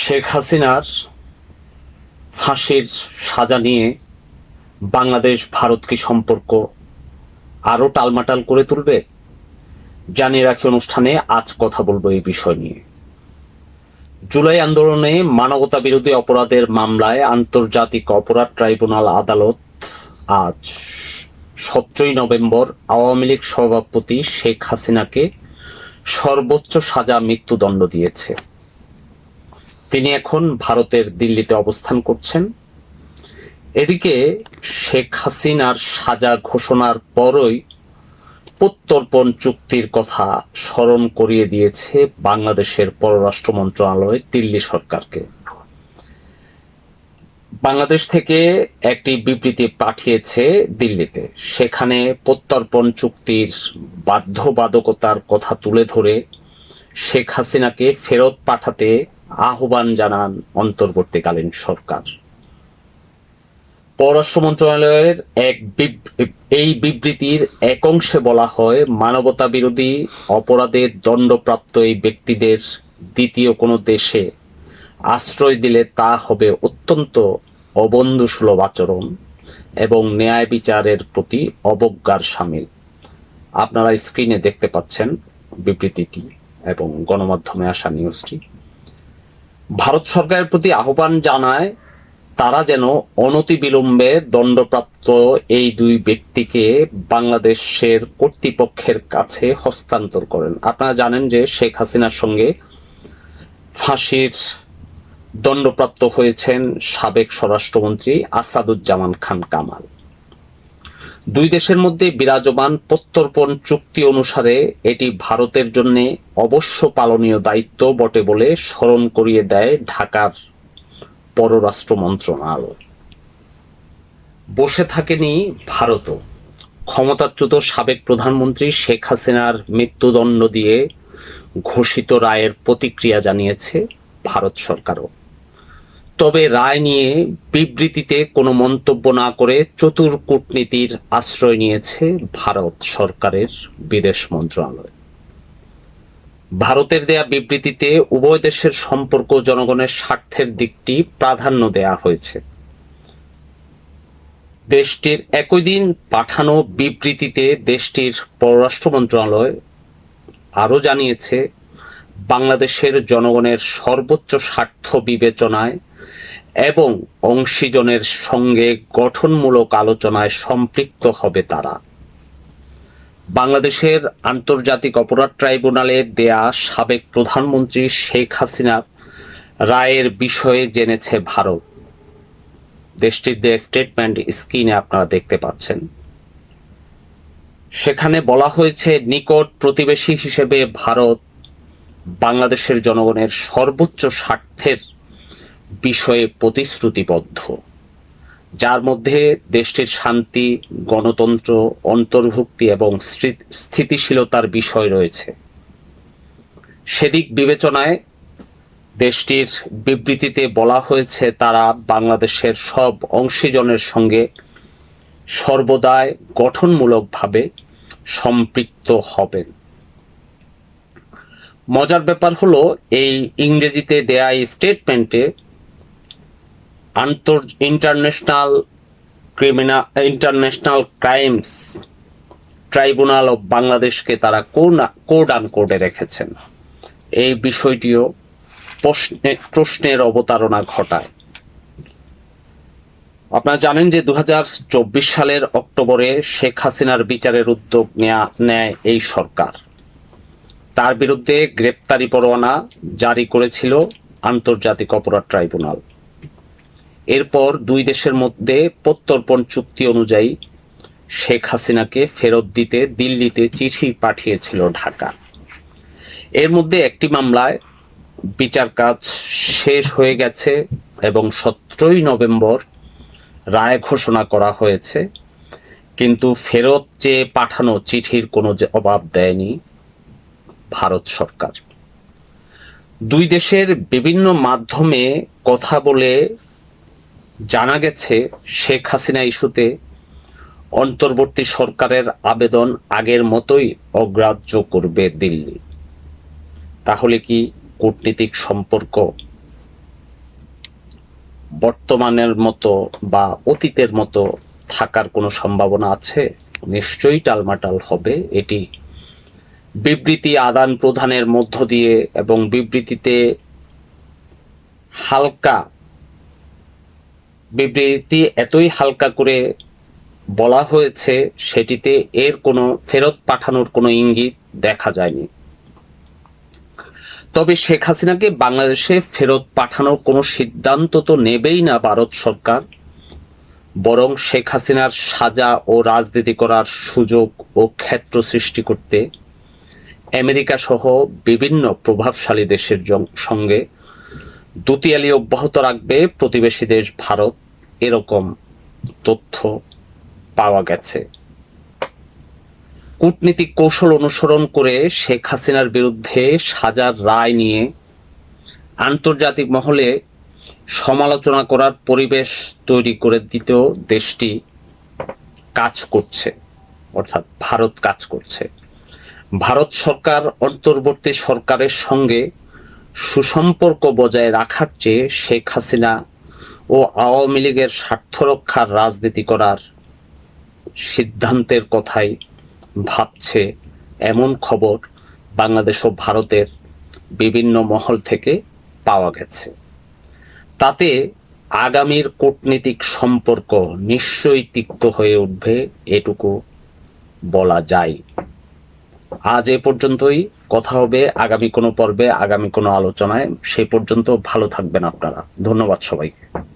শেখ হাসিনার ফাঁসির সাজা নিয়ে বাংলাদেশ, ভারত কি সম্পর্ক আরও টালমাটাল করে তুলবে? জানিয়ে রাখি অনুষ্ঠানে আজ কথা বলব এই বিষয় নিয়ে। জুলাই আন্দোলনে মানবতা বিরোধী অপরাধের মামলায় আন্তর্জাতিক অপরাধ ট্রাইব্যুনাল আদালত আজ সতেরোই নভেম্বর আওয়ামী লীগ সভাপতি শেখ হাসিনাকে সর্বোচ্চ সাজা মৃত্যুদণ্ড দিয়েছে। তিনি এখন ভারতের দিল্লিতে অবস্থান করছেন। এদিকে শেখ হাসিনার সাজা ঘোষণার পরই প্রত্যর্পণ চুক্তির কথা স্মরণ করিয়ে দিয়েছে বাংলাদেশের পররাষ্ট্র মন্ত্রণালয় দিল্লি সরকারকে। বাংলাদেশ থেকে একটি বিবৃতি পাঠিয়েছে দিল্লিতে। সেখানে প্রত্যর্পণ চুক্তির বাধ্যবাধকতার কথা তুলে ধরে শেখ হাসিনাকে ফেরত পাঠাতে আহ্বান জানান অন্তর্বর্তীকালীন সরকার। পররাষ্ট্র মন্ত্রণালয়ের এক এই বিবৃতির এক অংশে বলা হয় মানবতা বিরোধী অপরাধে দণ্ডপ্রাপ্ত এই ব্যক্তিদের দ্বিতীয় কোনো দেশে আশ্রয় দিলে তা হবে অত্যন্ত অবন্ধুসুলভ আচরণ এবং ন্যায় বিচারের প্রতি অবজ্ঞার সামিল। আপনারা স্ক্রিনে দেখতে পাচ্ছেন বিবৃতিটি এবং গণমাধ্যমে আসা নিউজটি। ভারত সরকারের প্রতি আহ্বান জানায়, তারা যেন অনতি বিলম্বে দণ্ডপ্রাপ্ত এই দুই ব্যক্তিকে বাংলাদেশের কর্তৃপক্ষের কাছে হস্তান্তর করেন। আপনারা জানেন যে শেখ হাসিনার সঙ্গে ফাঁসির দণ্ডপ্রাপ্ত হয়েছেন সাবেক স্বরাষ্ট্রমন্ত্রী আসাদুজ্জামান খান কামাল। দুই দেশের মধ্যে বিরাজমান প্রত্যর্পণ চুক্তি অনুসারে এটি ভারতের জন্য অবশ্য পালনীয় দায়িত্ব বটে বলে স্মরণ করিয়ে দেয় ঢাকার পররাষ্ট্র মন্ত্রণালয়। বসে থাকেনি ভারতও। ক্ষমতাচ্যুত সাবেক প্রধানমন্ত্রী শেখ হাসিনার মৃত্যুদণ্ড দিয়ে ঘোষিত রায়ের প্রতিক্রিয়া জানিয়েছে ভারত সরকারও। তবে রায় নিয়ে বিবৃতিতে কোনো মন্তব্য না করে চতুর কূটনীতির আশ্রয় নিয়েছে ভারত সরকারের বিদেশ মন্ত্রণালয়। ভারতের দেয়া বিবৃতিতে উভয় দেশের সম্পর্ক জনগণের স্বার্থের দিকটি প্রাধান্য দেয়া হয়েছে। দেশটির একই দিন পাঠানো বিবৃতিতে দেশটির পররাষ্ট্র মন্ত্রণালয় আরও জানিয়েছে, বাংলাদেশের জনগণের সর্বোচ্চ স্বার্থ বিবেচনায় এবং অংশীজনের সঙ্গে গঠনমূলক আলোচনায় সম্পৃক্ত হবে তারা। বাংলাদেশের আন্তর্জাতিক অপরাধ ট্রাইব্যুনালে দেয়া সাবেক প্রধানমন্ত্রী শেখ হাসিনার রায়ের বিষয়ে জেনেছে ভারত। দেশটির দেয়া স্টেটমেন্ট স্ক্রিনে আপনারা দেখতে পাচ্ছেন। সেখানে বলা হয়েছে, নিকট প্রতিবেশী হিসেবে ভারত বাংলাদেশের জনগণের সর্বোচ্চ স্বার্থের বিষয়ে প্রতিশ্রুতিবদ্ধ। যার মধ্যে দেশটির শান্তি, গণতন্ত্র, অন্তর্ভুক্তি এবং স্থিতিশীলতার বিষয় রয়েছে। সেদিক বিবেচনায় দেশটির বিবৃতিতে বলা হয়েছে, তারা বাংলাদেশের সব অংশীজনের সঙ্গে সর্বদাই গঠনমূলকভাবে সম্পৃক্ত হবেন। মজার ব্যাপার হলো, এই ইংরেজিতে দেয়া স্টেটমেন্টে আন্তর international criminal international crimes tribunal of বাংলাদেশকে তারা কোড আন কোডে রেখেছেন। এই বিষয়টিও প্রশ্নে প্রশ্নের অবতারণা ঘটায়। আপনারা জানেন যে দু হাজার চব্বিশ সালের অক্টোবরে শেখ হাসিনার বিচারের উদ্যোগ নেয়া নেয় এই সরকার। তার বিরুদ্ধে গ্রেপ্তারি পরোয়ানা জারি করেছিল আন্তর্জাতিক অপরাধ ট্রাইব্যুনাল। এরপর দুই দেশের মধ্যে প্রত্যর্পণ চুক্তি অনুযায়ী শেখ হাসিনাকে ফেরত দিতে দিল্লিতে চিঠি পাঠিয়েছিল ঢাকা। এর মধ্যে একটি মামলায় বিচার কাজ শেষ হয়ে গেছে এবং সতেরোই নভেম্বর রায় ঘোষণা করা হয়েছে, কিন্তু ফেরত চেয়ে পাঠানো চিঠির কোনো জবাব দেয়নি ভারত সরকার। দুই দেশের বিভিন্ন মাধ্যমে কথা বলে জানা গেছে, শেখ হাসিনা ইস্যুতে অন্তর্বর্তী সরকারের আবেদন আগের মতোই অগ্রাহ্য করবে দিল্লি। তাহলে কি কূটনীতিক সম্পর্ক বর্তমানের মতো বা অতীতের মতো থাকার কোনো সম্ভাবনা আছে? নিশ্চয়ই টালমাটাল হবে। এটি বিবৃতি আদান প্রদানের মধ্য দিয়ে এবং বিবৃতিতে হালকা বিবৃতি এতই হালকা করে বলা হয়েছে, সেটিতে এর কোনো ফেরত পাঠানোর কোনো ইঙ্গিত দেখা যায়নি। তবে শেখ হাসিনাকে বাংলাদেশে ফেরত পাঠানোর কোনো সিদ্ধান্ত তো নেবেই না ভারত সরকার। বরং শেখ হাসিনার সাজা ও রাজনীতি করার সুযোগ ও ক্ষেত্র সৃষ্টি করতে আমেরিকা সহ বিভিন্ন প্রভাবশালী দেশের সঙ্গে দুতিয়ালি অব্যাহত রাখবে প্রতিবেশী দেশ ভারত। এরকম তথ্য পাওয়া গেছে। কূটনীতিক কৌশল অনুসরণ করে শেখ হাসিনার বিরুদ্ধে সাজার রায় নিয়ে আন্তর্জাতিক মহলে সমালোচনা করার পরিবেশ তৈরি করে দিতেও দেশটি কাজ করছে, অর্থাৎ ভারত কাজ করছে। ভারত সরকার অন্তর্বর্তী সরকারের সঙ্গে সুসম্পর্ক বজায় রাখার চেয়ে শেখ হাসিনা ও আওয়ামী লীগের স্বার্থ রক্ষার রাজনীতি করার সিদ্ধান্তের কথাই ভাবছে এমন খবর বাংলাদেশ ও ভারতের বিভিন্ন মহল থেকে পাওয়া গেছে। তাতে আগামীর কূটনীতিক সম্পর্ক নিশ্চয়ই তিক্ত হয়ে উঠবে এটুকু বলা যায়। আজ এ পর্যন্তই। কথা হবে আগামী কোনো পর্বে, আগামী কোনো আলোচনায়। সেই পর্যন্ত ভালো থাকবেন আপনারা। ধন্যবাদ সবাইকে।